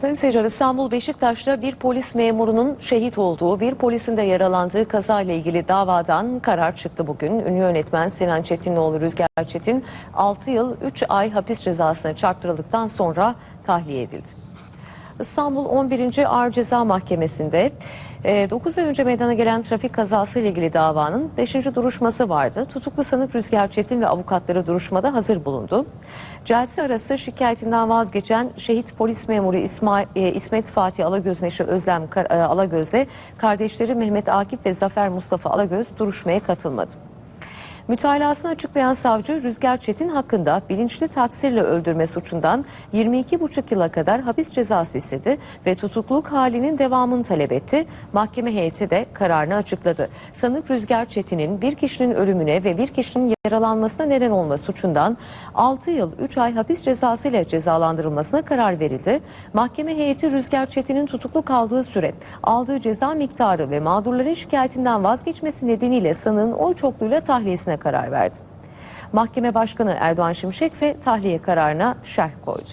Sayın seyirciler İstanbul Beşiktaş'ta bir polis memurunun şehit olduğu, bir polisin de yaralandığı kazayla ilgili davadan karar çıktı bugün. Ünlü yönetmen Sinan Çetinoğlu Rüzgar Çetin 6 yıl 3 ay hapis cezasına çarptırıldıktan sonra tahliye edildi. İstanbul 11. Ağır Ceza Mahkemesi'nde 9 ay önce meydana gelen trafik kazası ile ilgili davanın 5. duruşması vardı. Tutuklu sanık Rüzgar Çetin ve avukatları duruşmada hazır bulundu. Celse arası şikayetinden vazgeçen şehit polis memuru e, İsmet Fatih Alagöz'ün eşi Özlem e, Alagöz'le kardeşleri Mehmet Akif ve Zafer Mustafa Alagöz duruşmaya katılmadı. Mütalasını açıklayan savcı Rüzgar Çetin hakkında bilinçli taksirle öldürme suçundan 22,5 yıla kadar hapis cezası istedi ve tutukluluk halinin devamını talep etti. Mahkeme heyeti de kararını açıkladı. Sanık Rüzgar Çetin'in bir kişinin ölümüne ve bir kişinin yaralanmasına neden olma suçundan 6 yıl 3 ay hapis cezası ile cezalandırılmasına karar verildi. Mahkeme heyeti Rüzgar Çetin'in tutuklu kaldığı süre, aldığı ceza miktarı ve mağdurların şikayetinden vazgeçmesi nedeniyle sanığın oy çokluğuyla tahliyesine karar verdi. Mahkeme Başkanı Erdoğan Şimşek ise tahliye kararına şerh koydu.